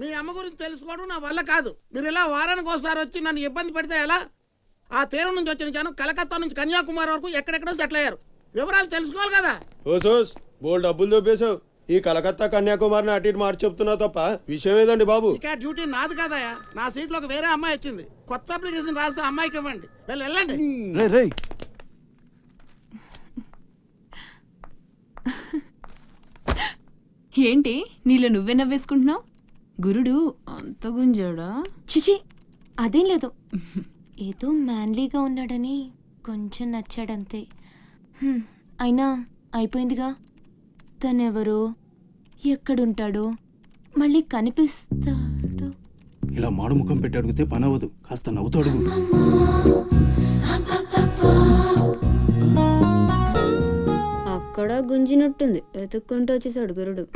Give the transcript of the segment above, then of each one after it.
మీ అమ్మ గురించి తెలుసుకోవడం నా వల్ల కాదు. మీరు ఇలా వారానికి ఒకసారి వచ్చి నన్ను ఇబ్బంది పెడితే ఎలా? ఆ తీరం నుంచి వచ్చిన జనం కలకత్తా నుంచి కన్యాకుమారి వరకు ఎక్కడెక్కడో సెటిల్ అయ్యారు. వివరాలు తెలుసుకోవాలి కదా? బోల్ డబ్బులు దొబ్బేశావు. ఈ కలకత్తా కన్యాకుమారిని అటు ఇటు మార్చి చెప్తున్నావు తప్ప విషయం ఏదండి బాబు? ఇక డ్యూటీ నాది కాదయా నా సీట్లోకి వేరే అమ్మాయి వచ్చింది. కొత్త అప్లికేషన్ రాస్తే అమ్మాయికి ఇవ్వండి. వెళ్ళి వెళ్ళండి. రే రే ఏంటి? నీలో నువ్వే నవ్వేసుకుంటున్నావు? గురుడు అంత గుంజాడా? చిచి అదేం లేదు. ఏదో మ్యాన్లీగా ఉన్నాడని కొంచెం నచ్చాడంతే. హ్మ్, అయినా అయిపోయిందిగా. తనెవరో ఎక్కడుంటాడో మళ్ళీ కనిపిస్తాడు. ఇలా మాడు ముఖం పెట్టి అడిగితే పని అవ్వదు కాస్త నవ్వుతూ అడుగు. అక్కడ గుంజినట్టుంది. వెతుక్కుంటూ వచ్చేసాడు గురుడు.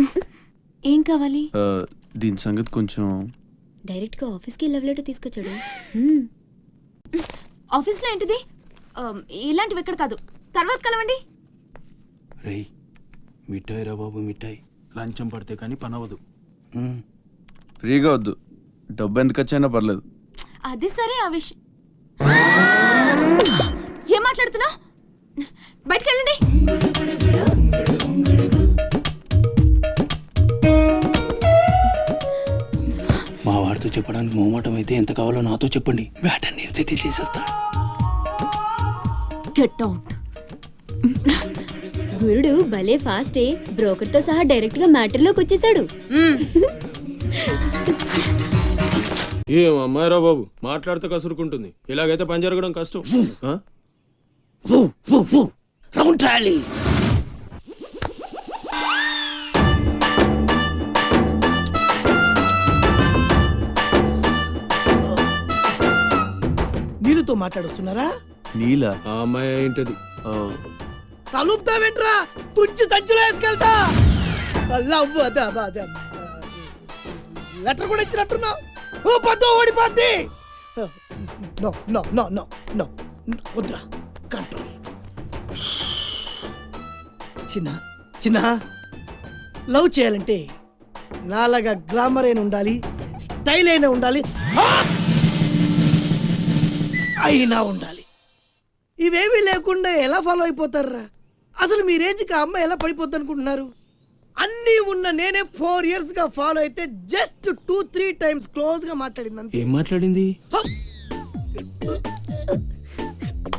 ఏం కావాలి? ఆ, దీని సంగతి కొంచెం డైరెక్ట్గా ఆఫీస్కి లవ్ లెటర్ తీసుకొచ్చాడు. హ్మ్. ఆఫీస్లో ఏంటిది? ఇలాంటివి ఎక్కడ కాదు. తర్వాత కలవండి. రేయ్ మిఠాయి రా బాబు మిఠాయి. లంచం పడితే కానీ పని అవ్వదు. ఉమ్. ఫ్రీగా వద్దు. డబ్బు ఎంత ఖర్చైనా పర్లేదు. అది సరే ఆ విషయం ఏం మాట్లాడుతున్నావు బయటకు చెప్పడానికి మొహమాటం అయితే ఎంత కావాలో నాతో చెప్పండి. వేటని నేను సెటిల్ చేసేస్తా. గెట్ అవుట్ గురుడు భలే ఫాస్టే బ్రోకర్తో సహా డైరెక్ట్గా మ్యాటర్లోకి వచ్చేసాడు. ఏం అమ్మాయిరా బాబు? మాట్లాడితే కసురుకుంటుంది. ఇలాగైతే పని జరగడం కష్టం? రౌండ్ ట్రాలీ నీళ్ళతో మాట్లాడుస్తున్నారా? నీలా? ఆ అమ్మాయి ఏంటది ఆ, తలుపుతా వెంట్రా తుంచి సంచులో వేసుకెళ్తా. లవ్ అదే అదే అదే. లెటర్ కూడా ఇచ్చినట్టున్నావు. ఓ పద్దు ఓడిపోద్ది. No no no no no. వద్దురా కంట్రోల్. చిన్న చిన్న లవ్ చేయాలంటే నాలాగా గ్లామర్ అయిన ఉండాలి స్టైల్ అయినా ఉండాలి! అయినా ఉండాలి. ఇవేమీ లేకుండా ఎలా ఫాలో అయిపోతారా అసలు మీ రేంజ్కి ఆ అమ్మాయి ఎలా పడిపోద్ది అనుకుంటున్నారు? అన్నీ ఉన్న నేనే ఫోర్ ఇయర్స్గా ఫాలో అయితే జస్ట్ టూ త్రీ టైమ్స్ క్లోజ్గా మాట్లాడింది అంతే. ఏం మాట్లాడింది?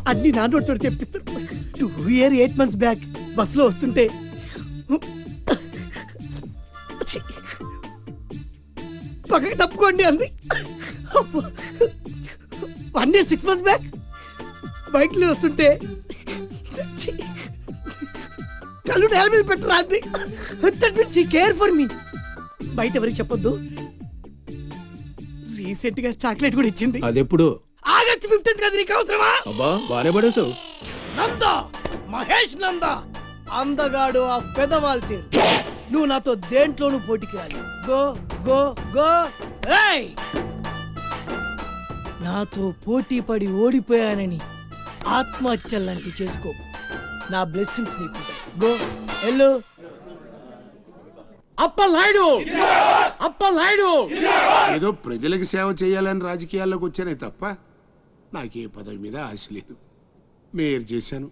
అన్ని నా నోటితో చెప్పిస్తాను two year eight months back బస్సులో వస్తుంటే! పక్కకి తప్పుకోండి అంది. One year six months back బైక్లో వస్తుంటే! కళ్ళు నేల మీద పెట్టరా అంది. దట్ మీన్స్ ఈ కేర్ ఫర్ మీ బయట ఎవరికి చెప్పొద్దు. రీసెంట్గా చాక్లెట్ కూడా ఇచ్చింది. అదెప్పుడు? ఆగస్ట్ ఫిఫ్టీన్త్ కదా నీకు అవసరమా? అబ్బా బానే పడేసావు నంద మహేష్ నంద అందగాడు ఆ పెదవాల్ తీరు. నువ్వు నాతో దేంట్లోనూ పోటీకి రాలి గో గో గో రేయ్ నాతో పోటీ పడి ఓడిపోయానని ఆత్మహత్యలాంటి చేసుకో. నా బ్లెస్సింగ్స్ నీకు. గో ఎల్లు. అప్పలాయుడు అప్పలాయుడు ఏదో ప్రజలకు సేవ చేయాలని రాజకీయాల్లోకి వచ్చానే తప్ప నాకే పదవి మీద ఆశ లేదు. మేయర్ చేశాను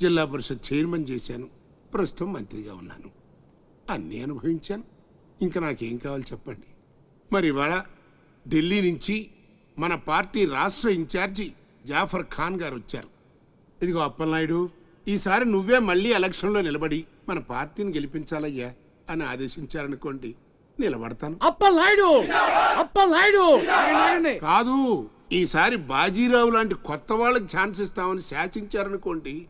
జిల్లా పరిషత్ చైర్మన్ చేశాను ప్రస్తుతం మంత్రిగా ఉన్నాను. అన్నీ అనుభవించాను. ఇంకా నాకేం కావాలి చెప్పండి? మరి ఇవాళ ఢిల్లీ నుంచి మన పార్టీ రాష్ట్ర ఇన్ఛార్జి జాఫర్ ఖాన్ గారు వచ్చారు. ఇదిగో అప్పలనాయుడు ఈసారి నువ్వే మళ్ళీ ఎలక్షన్లో నిలబడి మన పార్టీని గెలిపించాలయ్యా అని ఆదేశించారనుకోండి నిలబడతాను. అప్పలాయుడు అప్పలాయుడు కాదు ఈసారి బాజీరావు లాంటి కొత్త వాళ్ళకి ఛాన్స్ ఇస్తామని శాసించారనుకోండి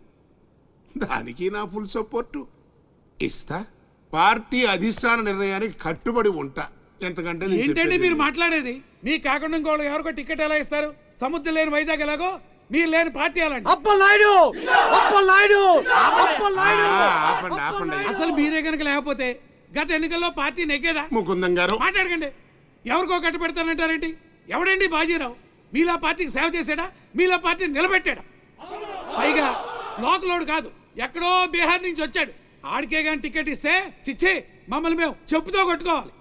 దానికి నా ఫుల్ సపోర్టు. ఇస్తా. పార్టీ అధిష్టాన నిర్ణయానికి కట్టుబడి ఉంటా. ఎంతకంటే ఏంటండి మీరు. మాట్లాడేది? మీ కాకుండా ఇంకోళ్ళు ఎవరికో టికెట్ ఎలా ఇస్తారు? సముద్రం లేని వైజాగ్ ఎలాగో? మీరు లేని పార్టీ అలాంటి ఆ, ఆపండి ఆపండి. అసలు మీరే కనుక లేకపోతే గత ఎన్నికల్లో పార్టీ నెగ్గేదా? ముకుందం గారు. మాట్లాడకండి. ఎవరికో కట్టు పెడతానంటారేంటి ఎవడండి బాజీరావు? మీలా పార్టీకి సేవ చేశాడా? మీలా పార్టీని నిలబెట్టాడా? పైగా లోకలోడు కాదు. ఎక్కడో బీహార్ నుంచి వచ్చాడు. ఆడికే కానీ టికెట్ ఇస్తే చిచ్చే మమ్మల్ని మేము చెప్పుతో కొట్టుకోవాలి.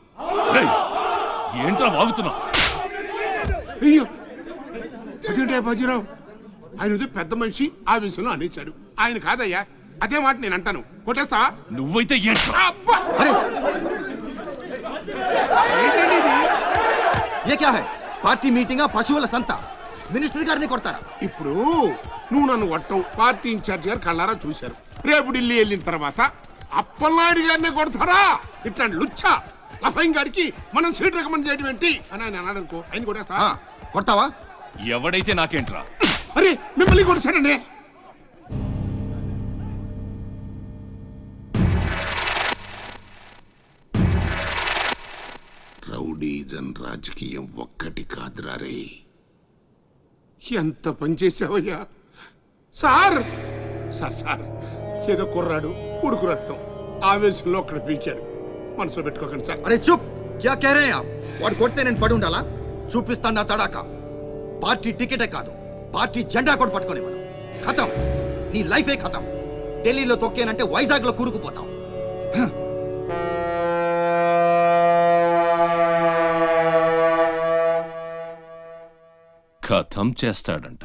ఏంట్రా వాగుతున్నావు? అయ్యో! అదేంటే బాజీరావు? ఆయన పెద్ద మనిషి ఆ విషయంలో అనేచాడు ఆయన కాదయ్యా అదే మాట నేను అంటాను. కొట్టేస్తావా నువ్వైతే ఏ క్యా హై? పార్టీ మీటింగ్ పశువుల సంత. మినిస్టర్ గారిని కొడతారా? ఇప్పుడు నువ్వు నన్ను కొట్టం పార్టీ ఇన్ఛార్జ్ గారు కళ్ళారా చూశారు. రేపు ఢిల్లీ వెళ్ళిన తర్వాత అప్పలనాయుడు గారిని కొడతారా? ఇట్లాంటి లుచ్చా! లఫైన్ గారికి మనం సీట్ రికమెండ్ చేయడం ఏంటి? అని ఆయన అన్నాడు అనుకో ఆయన కొట్టేస్తా. కొడతావా? ఎవడైతే నాకేంట్రా? అరే మిమ్మల్ని కొట్టాడండి రౌడీజన్ రాజకీయం ఒక్కటి కాదురా రే. ఎంత పని చేసావయ్యా సార్! సార్ సార్ ఏదో కుర్రాడు ఉడుకు రక్తం. ఆవేశంలో అక్కడ పీకాడు. మనసులో పెట్టుకోకండి సార్. అరే చూప్ క్యా కేరే వాడు కొడితే నేను పడి ఉండాలా? చూపిస్తాను నా తడాక. పార్టీ టికెటే కాదు పార్టీ జెండా కూడా పట్టుకొని మనం. ఖతం. నీ లైఫే ఖతం. ఢిల్లీలో తొక్కేనంటే వైజాగ్లో కూరుకుపోతాం ఖతం చేస్తాడంట.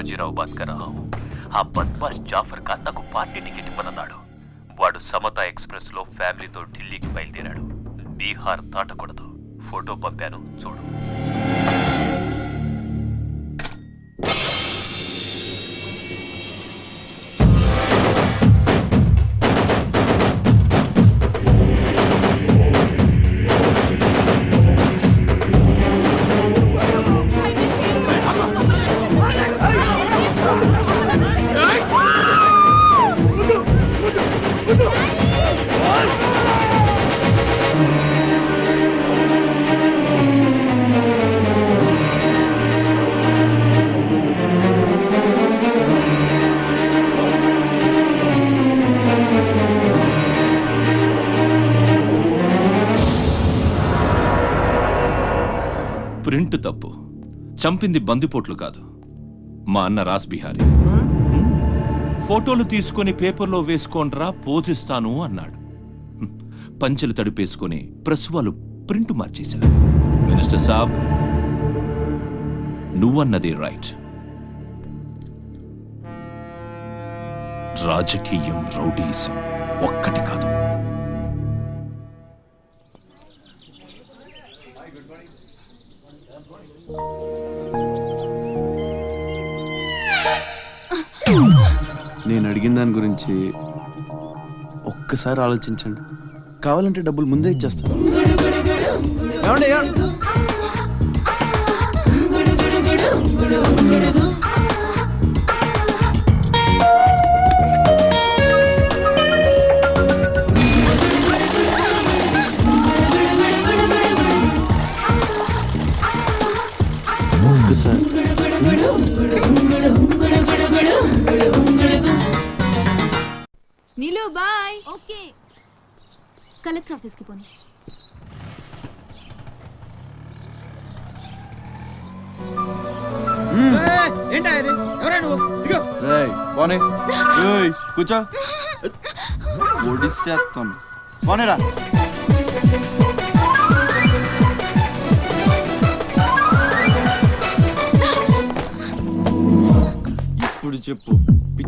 బాజీరావు బత్కరావు. ఆ బద్మాస్ జాఫర్ ఖాన్ నాకు పార్టీ టికెట్ ఇవ్వనన్నాడు. వాడు సమతా ఎక్స్ప్రెస్లో ఫ్యామిలీతో ఢిల్లీకి బయలుదేరాడు. బీహార్ దాటకూడదు ఫోటో పంపాను చూడు. చంపింది బందిపోట్లు కాదు. మా అన్న రాస్ బిహారీ. ఫోటోలు తీసుకొని పేపర్లో వేసుకోండ్రా పోజిస్తాను అన్నాడు. పంచెలు తడిపేసుకొని ప్రెస్ వాళ్ళు ప్రింట్ మార్చేశారు. మినిస్టర్ సాబ్ నువ్వన్నది రైట్. రాజకీయం రౌడీసం ఒక్కటి కాదు. నేను అడిగిన దాని గురించి ఒక్కసారి ఆలోచించండి. కావాలంటే డబ్బులు ముందే ఇచ్చేస్తాను. ఏమండి, నీలు బాయ్. ఓకే. కలెక్టర్ ఆఫీస్కి పోనీ. రేయ్, పోనీ. ఏయ్, కూర్చో. ఒడిచేస్తాను పోనేరా ఇప్పుడు చెప్పు.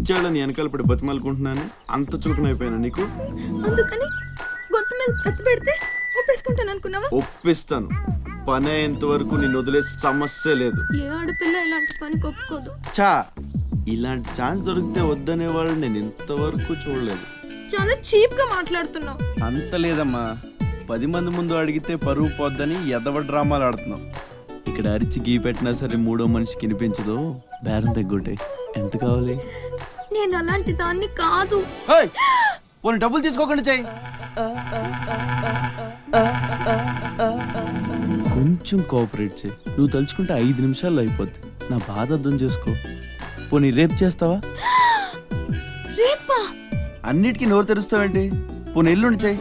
పిచ్చాళ్ళని వెనకాల పడి బతిమాలుకుంటున్నాను అంత చులకనైపోయాను నీకు? అందుకని గొంతు మీద కత్తి పెడితే ఒప్పేసుకుంటాను అనుకున్నావా? ఒప్పిస్తాను. పని అయ్యేంత వరకు నేను వదిలే సమస్య లేదు. ఏ ఆడపిల్ల ఇలాంటి పని ఒప్పుకోదు? చా ఇలాంటి ఛాన్స్ దొరికితే వద్దనే వాళ్ళు నేను ఇంతవరకు చూడలేదు. చాలా చీప్గా మాట్లాడుతున్నావు. అంత లేదమ్మా. పది మంది ముందు అడిగితే పరువు పోద్దని ఎదవ డ్రామాలు ఆడుతున్నాం. ఇక్కడ అరిచి గీ పెట్టినా సరే మూడో మనిషికి వినిపించదు. బేరం తగ్గుంటాయి. ఎంత కావాలి? నేను అలాంటి దాన్ని కాదు. పోనీ డబ్బులు తీసుకోకుండా చెయ్యి కొంచెం కోఆపరేట్ చేయి. నువ్వు తలుచుకుంటే ఐదు నిమిషాల్లో అయిపోద్ది. నా బాధ అర్థం చేసుకో. పోనీ రేపు చేస్తావా? రేపా? అన్నిటికీ నోరు తెరుస్తావేంటి? పోనీ ఎల్లుండి చెయ్యి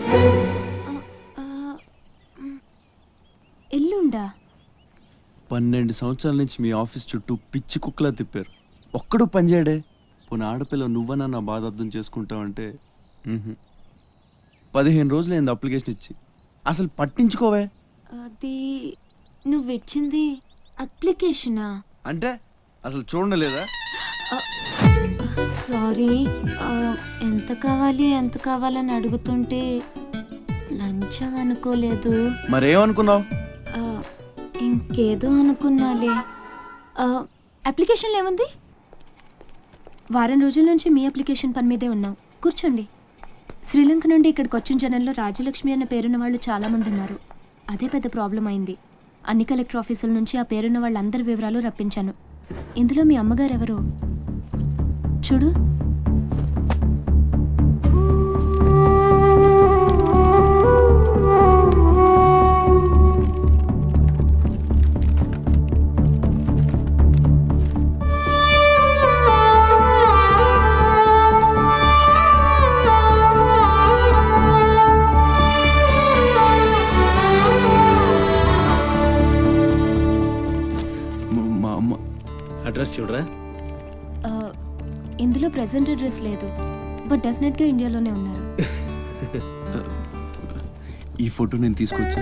ఎల్లుండా? పన్నెండు సంవత్సరాల నుంచి మీ ఆఫీస్ చుట్టూ పిచ్చి కుక్కలా తిప్పారు. ఒక్కడు పనిచేయడే పోనీ ఆడపిల్ల నువ్వన్నా నా బాధ అర్థం చేసుకుంటావంటే. పదిహేను రోజులు అయింది అప్లికేషన్ ఇచ్చి. అసలు పట్టించుకోవే. అది నువ్వు ఇచ్చింది అప్లికేషనా? అంటే అసలు చూడలేదా? సారీ ఎంత కావాలి ఎంత కావాలని అడుగుతుంటే లంచం అనుకోలేదు. మరేమనుకున్నావు ఇంకేదో అనుకున్నాలే. ఆ, అప్లికేషన్లో ఏముంది? వారం రోజుల నుంచి మీ అప్లికేషన్ పని మీదే ఉన్నాం. కూర్చోండి. శ్రీలంక నుండి ఇక్కడికి వచ్చిన జనంలో రాజలక్ష్మి అన్న పేరున్న వాళ్ళు చాలామంది ఉన్నారు. అదే పెద్ద ప్రాబ్లం అయింది. అన్ని కలెక్టర్ ఆఫీసుల నుంచి ఆ పేరున్న వాళ్ళందరి వివరాలు రప్పించాను. ఇందులో మీ అమ్మగారు ఎవరు చూడు. ప్రెసెంట్ అడ్రస్ లేదు. బట్ డెఫినెట్గా ఇండియాలోనే ఉన్నారు. ఈ ఫోటో నేను తీసుకొచ్చా?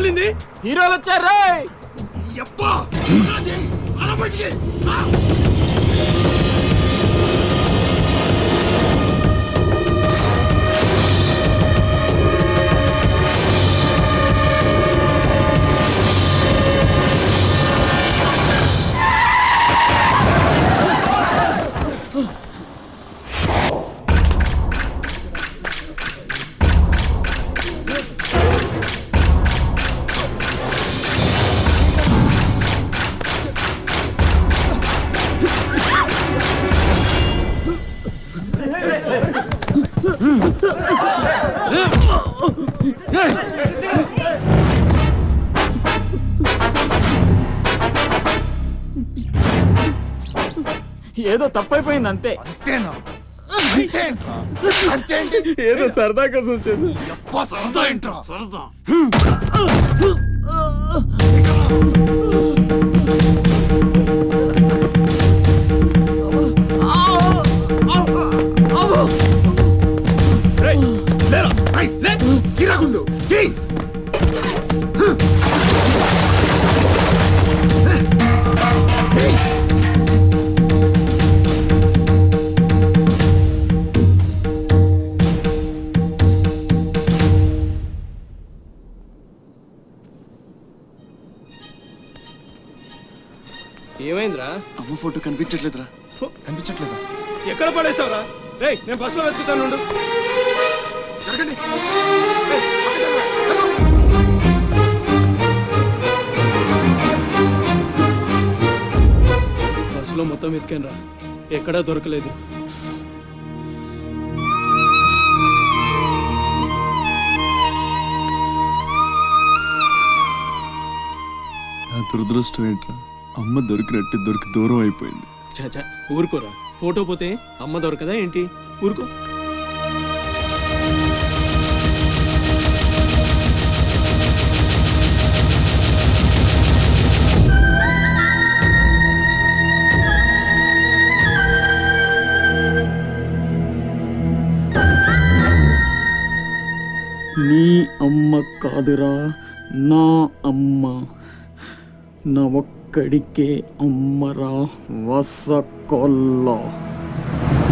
చల్లింది హీరోలు వచ్చారు అనబడికి ఏదో తప్పైపోయింది అంతే. అంతేనా? అంతేంట్రా? అంతేంటి? ఏదో సరదాగా సూచన అబ్బా, సరదా ఏంట్రా? సరదా. రేయ్, లేరా? రేయ్, లే, గిరాగుండు ఏయ్ ఏయ్ ఫోటో కనిపించట్లేదురా. కనిపించట్లేదా? ఎక్కడ పడేసావురా రేయ్ నేను బస్సులో వెతుకుతాను. జరగండి. బస్సులో మొత్తం వెతికాను రా ఎక్కడా దొరకలేదు. దురదృష్టం ఏంట్రా? అమ్మ దొరికినట్టు దొరికి దూరం అయిపోయింది. చాచా ఊరుకోరా. ఫోటో పోతే అమ్మ దొరకదా ఏంటి? ఊరుకో. నీ అమ్మ కాదురా నా అమ్మ. నా ఒక్క ఇక్కడికే అమ్మరా. వసకొల్లా